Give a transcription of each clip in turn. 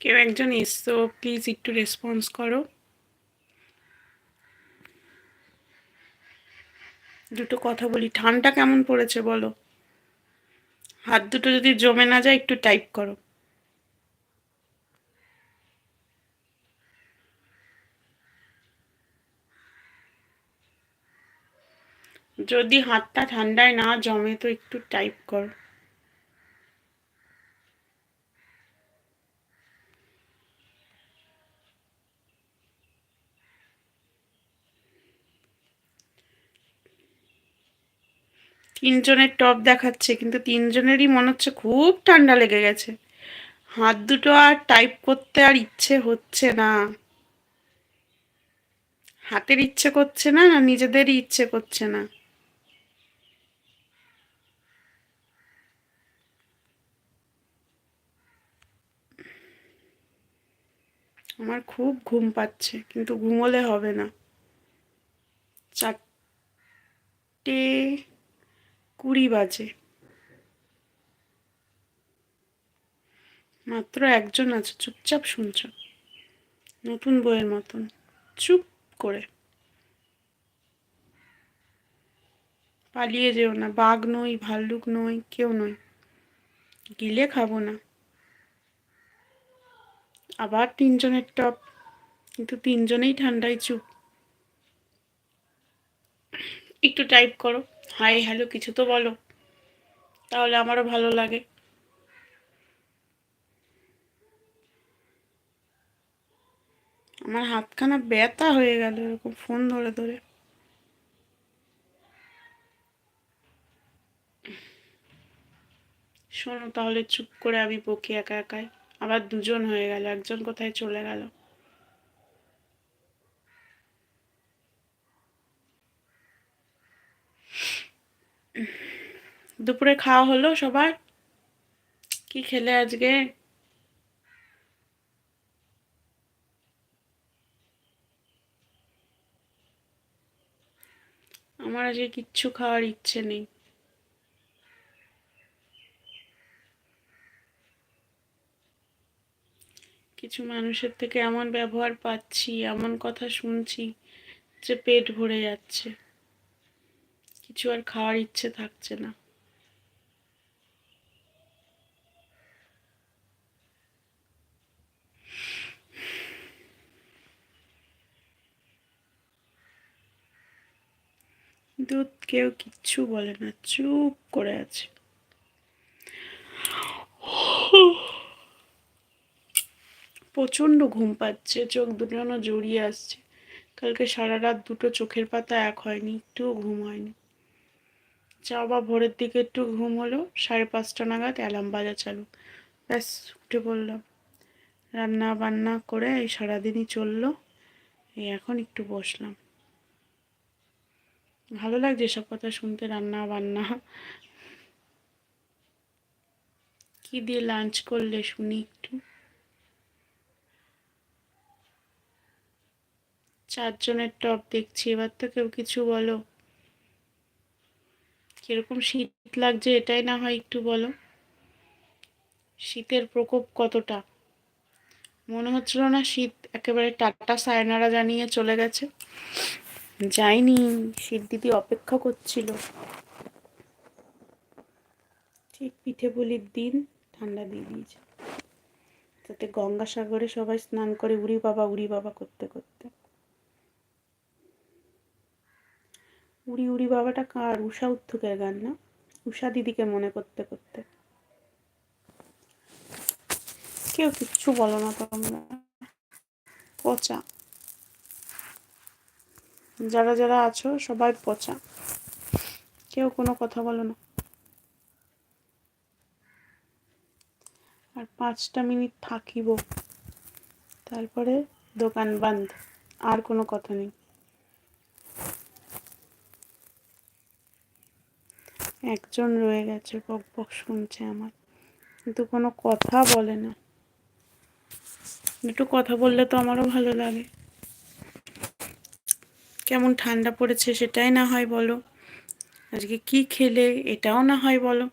কেউ একজন এসছো প্লিজ একটু রেসপন্স করো। দুটো কথা বলি, ঠান্ডা কেমন পড়েছে বলো? হাত দুটো যদি জমে না যায়, একটু টাইপ করো। যদি হাতটা ঠান্ডায় না জমে, তো একটু টাইপ কর। তিনজনের টপ দেখাচ্ছে, কিন্তু তিনজনেরই মনে হচ্ছে খুব ঠান্ডা লেগে গেছে। হাত দুটো আর টাইপ করতে আর ইচ্ছে হচ্ছে না। হাতের ইচ্ছে করছে না না নিজেদেরই ইচ্ছে করছে না। আমার খুব ঘুম পাচ্ছে, কিন্তু ঘুমোলে হবে না। চারটে কুড়ি বাজে। মাত্র একজন আছে, চুপচাপ শুনছ? নতুন বইয়ের মতন, চুপ করে। পালিয়ে যেও না, বাঘ নই, ভাল্লুক নই, কেউ নই। গিলে খাব না। আবার তিনজনের টপ, কিন্তু তিনজনেই ঠান্ডায় চুপ। একটু টাইপ করো। হাই, হ্যালো, কিছু তো বলো। তাহলে আমারও ভালো লাগে। আমার হাতখানা ব্যথা হয়ে গেল এরকম ফোন ধরে ধরে। শোনো, তাহলে চুপ করে আমি বকি একা একাই। আবার দুজন হয়ে গেল, একজন কোথায় চলে গেল? দুপুরে খাওয়া হলো সবার। কি খেলে আজকে? আমার আজকে কিচ্ছু খাওয়ার ইচ্ছে নেই। কিছু মানুষের থেকে এমন ব্যবহার পাচ্ছি, এমন কথা শুনছি যে পেট ভরে যাচ্ছে। কিছু আর খাওয়ার ইচ্ছে থাকছে না। কিন্তু কেউ কিচ্ছু বলে না, চুপ করে আছে। প্রচণ্ড ঘুম পাচ্ছে, চোখ দুটো জড়িয়ে আসছে। কালকে সারা রাত দুটো চোখের পাতা এক হয়নি, একটুও ঘুম হয়নি। যা ভোরের দিকে একটু ঘুম হলো, সাড়ে পাঁচটা নাগাদ অ্যালার্ম বাজা চালু। ব্যাস, উঠে পড়লাম। রান্না বান্না করে এই সারাদিনই চলল, এই এখন একটু বসলাম। ভালো লাগছে সব কথা শুনতে, রান্না, বান্না। কি দিয়ে লাঞ্চ করলে শুনি একটু? চারজনের টপ দেখছি, এবার তো কেউ কিছু বলো। কীরকম শীত লাগছে এটাই না হয় একটু বলো। শীতের প্রকোপ কতটা? মনে হচ্ছিল না শীত একেবারে টাটা সায়নারা জানিয়ে চলে গেছে। যায়নি শীত দিদি অপেক্ষা করছিল। ঠিক পিঠে পুলির দিন ঠান্ডা দিয়ে দিয়েছে। তাতে গঙ্গাসাগরে সবাই স্নান করে উড়ি বাবা উড়ি বাবা করতে করতে। উড়ি উড়ি বাবাটা কার? উষা উত্থুকের গান না? উষা দিদিকে মনে করতে করতে। কেউ কিচ্ছু বলো না তোমরা। পচা। যারা যারা আছো, সবাই পচা। কেউ কোনো কথা বলো না। আর পাঁচটা মিনিট থাকিব। তারপরে দোকান বন্ধ। আর কোনো কথা নেই। একজন রয়ে গেছে, বক বক শুনছে আমার। কিন্তু কোনো কথা বলে না। একটু কথা বললে তো আমারও ভালো লাগে। কেমন ঠান্ডা পড়েছে সেটাই না হয় বলো। আজকে কি খেলে এটাও না হয় বলো।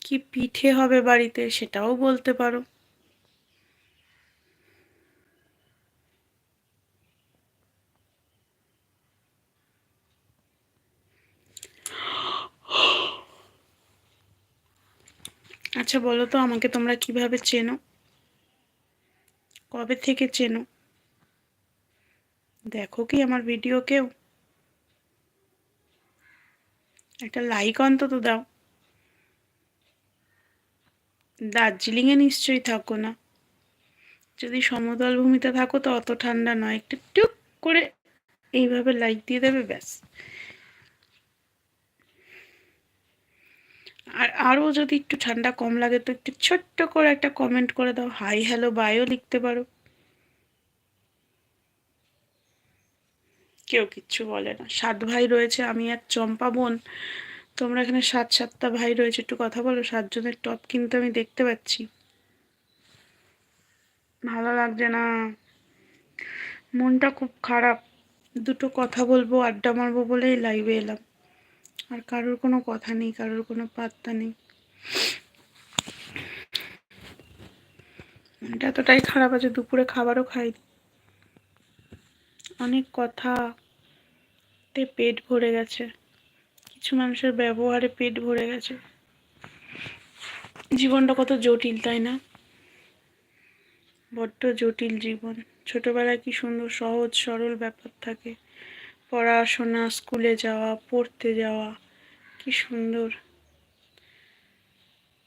কি পিঠে হবে বাড়িতে সেটাও বলতে পারো। আচ্ছা বলো তো আমাকে তোমরা কীভাবে চেনো? কবে থেকে চেনো? দেখো কি আমার ভিডিও কেউ? একটা লাইক অন্তত দাও। দার্জিলিংয়ে নিশ্চয়ই থাকো না। যদি সমতল ভূমিতে থাকো তো অত ঠান্ডা নয়। একটু টুক করে এইভাবে লাইক দিয়ে দেবে, ব্যাস। আর আরও যদি একটু ঠান্ডা কম লাগে তো একটু ছোট্ট করে একটা কমেন্ট করে দাও। হাই হ্যালো বাইও লিখতে পারো। কেউ কিচ্ছু বলে না। সাত ভাই রয়েছে, আমি এক চম্পা বোন। তোমরা এখানে সাত, সাতটা ভাই রয়েছে, একটু কথা বলো। সাতজনের টপ কিন্তু আমি দেখতে পাচ্ছি। ভালো লাগছে না। মনটা খুব খারাপ। দুটো কথা বলব, আড্ডা মারবো বলেই লাইভে এলাম। আর কারোর কোনো কথা নেই, কারোর কোনো পাত্তা নেই। এতটাই খারাপ আছে, দুপুরে খাবারও খাই অনেক কথাতে পেট ভরে গেছে। কিছু মানুষের ব্যবহারে পেট ভরে গেছে। জীবনটা কত জটিল, তাই না? বড্ড জটিল জীবন। ছোটবেলায় কি সুন্দর, সহজ, সরল ব্যাপার থাকে। পড়াশোনা, স্কুলে যাওয়া, পড়তে যাওয়া, কি সুন্দর।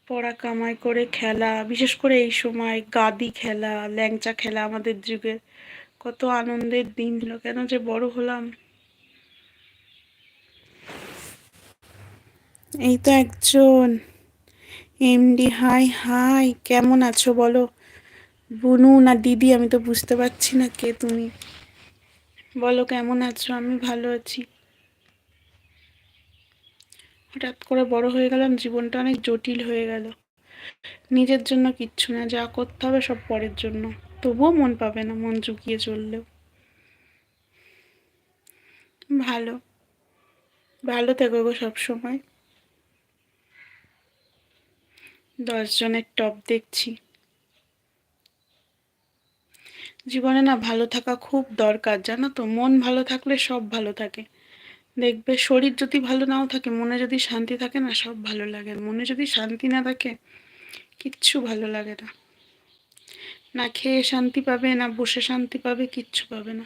পড়া কামাই করে খেলা, বিশেষ করে এই সময় গাদি খেলা, ল্যাংচা খেলা আমাদের যুগের কত আনন্দের দিন ছিল, কেন যে বড় হলাম। এই তো একজন। এমডি হাই হাই কেমন আছো বলো? বুনু না দিদি, আমি তো বুঝতে পারছি না কে তুমি। বলো কেমন আছো? আমি ভালো আছি। হঠাৎ করে বড় হয়ে গেলাম, জীবনটা অনেক জটিল হয়ে গেল। নিজের জন্য কিচ্ছু না, যা করতে হবে সব পরের জন্য। তবুও মন পাবে না, মন চুকিয়ে চললেও। ভালো। ভালো থেকো গো সবসময়। দশজনের টপ দেখছি। জীবনে না ভালো থাকা খুব দরকার, জানো তো? মন ভালো থাকলে সব ভালো থাকে। দেখবে শরীর যদি ভালো নাও থাকে, মনে যদি শান্তি থাকে না, সব ভালো লাগে। মনে যদি শান্তি না থাকে, কিচ্ছু ভালো লাগে না। না খেয়ে শান্তি পাবে, না বসে শান্তি পাবে, কিচ্ছু পাবে না।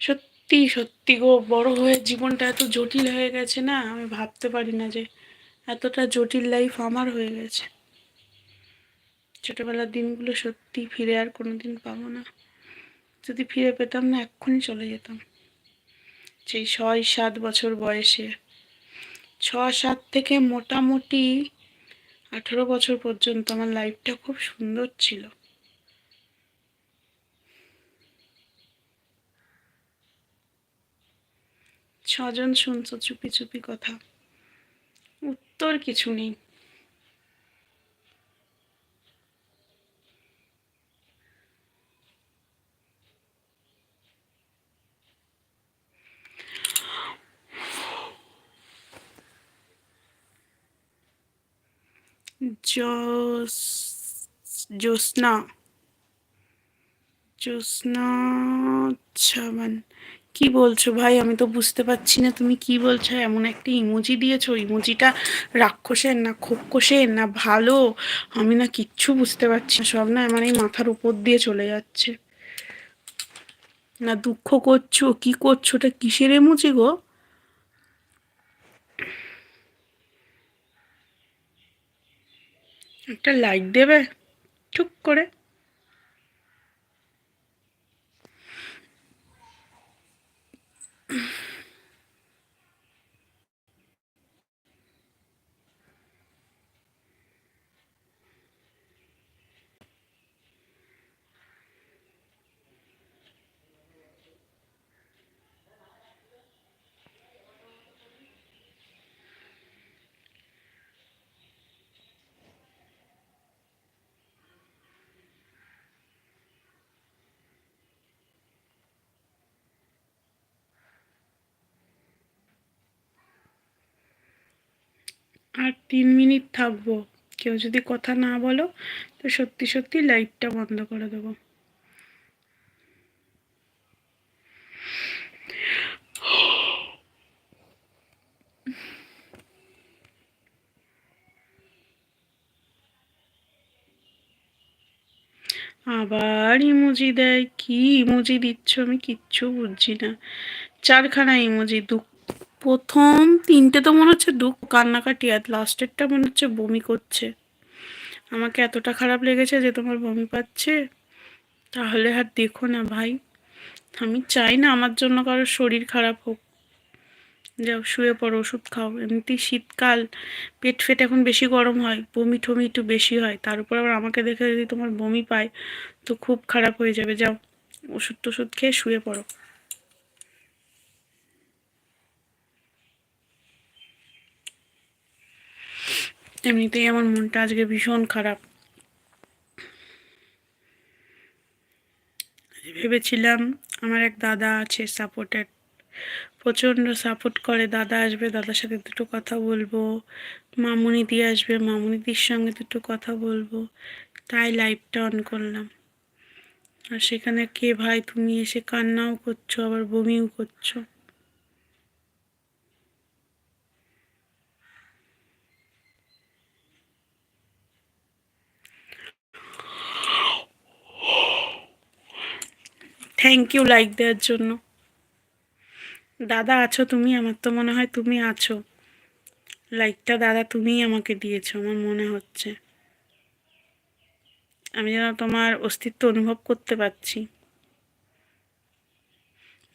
সত্যি সত্যি গো, বড় হয়ে জীবনটা এত জটিল হয়ে গেছে না? আমি ভাবতে পারি না যে, এতটা জটিল লাইফ আমার হয়ে গেছে। ছোটোবেলার দিনগুলো সত্যি ফিরে আর কোনো দিন পাবো না। যদি ফিরে পেতাম না, এক্ষুনি চলে যেতাম। সেই ছয়, সাত বছর বয়সে। ছ, সাত থেকে মোটামুটি আঠেরো বছর পর্যন্ত আমার লাইফটা খুব সুন্দর ছিল। ছজন শুনছো চুপি চুপি কথা। উত্তর কিছু নেই। জ্যোৎস্না জ্যোৎস্না ছাবান কি বলছো ভাই? আমি তো বুঝতে পারছি না তুমি কি বলছো। এমন একটা ইমোজি দিয়েছ। ইমোজিটা রাক্ষসের না খোকসের না ভালো? আমি না কিচ্ছু বুঝতে পারছি না। সব না আমার এই মাথার উপর দিয়ে চলে যাচ্ছে। না দুঃখ করছ? কি করছ? ওটা কিসের ইমোজি গো? একটা লাইক দেবে টুক করে। আর তিন মিনিট থাকব। কেউ যদি কথা না বলো, তো সত্যি সত্যি লাইটটা বন্ধ করে দেবো। আবার ইমোজি দেয়। কি ইমোজি দিচ্ছ আমি কিচ্ছু বুঝছি না। চারখানা ইমোজি দুঃখ প্রথম তিনটে তো মনে হচ্ছে দুঃখ, কান্নাকাটি আর লাস্টেরটা মনে হচ্ছে বমি করছে। আমাকে এতটা খারাপ লেগেছে যে তোমার বমি পাচ্ছে। তাহলে আর দেখো না ভাই, আমি চাই না আমার জন্য কারোর শরীর খারাপ হোক। যাও, শুয়ে পড়ো, ওষুধ খাও। এমনিতেই শীতকাল, পেট ফেট এখন বেশি গরম হয়, বমি টমি একটু বেশি হয়। তার উপর আবার আমাকে দেখে যদি তোমার বমি পায়, তো খুব খারাপ হয়ে যাবে। যাও ওষুধ টষুধ খেয়ে শুয়ে পড়ো। এমনিতেই আমার মনটা আজকে ভীষণ খারাপ। ভেবেছিলাম আমার এক দাদা আছে সাপোর্টেড প্রচণ্ড সাপোর্ট করে। দাদা আসবে, দাদার সাথে দুটো কথা বলব। মামুনিদি আসবে মামুনিদির সঙ্গে দুটো কথা বলব। তাই লাইভটা অন করলাম। আর সেখানে কে ভাই তুমি এসে কান্নাও করছ, আবার বমিও করছ। থ্যাংক ইউ লাইক দেওয়ার জন্য। দাদা আছো তুমি? আমার তো মনে হয় তুমি আছো। লাইকটা দাদা তুমিই আমাকে দিয়েছ, আমার মনে হচ্ছে। আমি যেন তোমার অস্তিত্ব অনুভব করতে পারছি।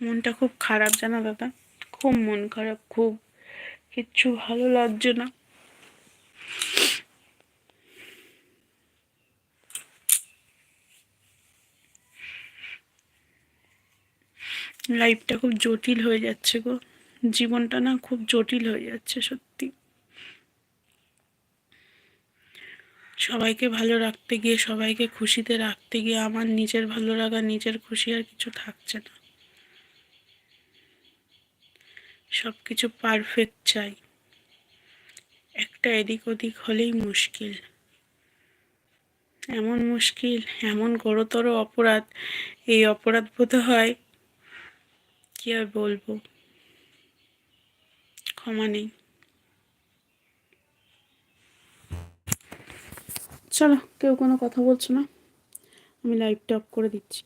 মনটা খুব খারাপ জানো দাদা? খুব মন খারাপ, খুব। কিচ্ছু ভালো লাগছে না। লাইফটা খুব জটিল হয়ে যাচ্ছে গো। জীবনটা না খুব জটিল হয়ে যাচ্ছে, সত্যি। সবাইকে ভালো রাখতে গিয়ে, সবাইকে খুশিতে রাখতে গিয়ে আমার নিজের ভালো লাগা, নিজের খুশি আর কিছু থাকছে না। সব কিছু পারফেক্ট চাই। একটা এদিক ওদিক হলেই মুশকিল। এমন মুশকিল, এমন গুরুতর অপরাধ, এই অপরাধ বোধ হয় কি আর বলব? ক্ষমা নেই। চলো, কেউ কোনো কথা বলছো না? আমি লাইভটা অফ করে দিচ্ছি।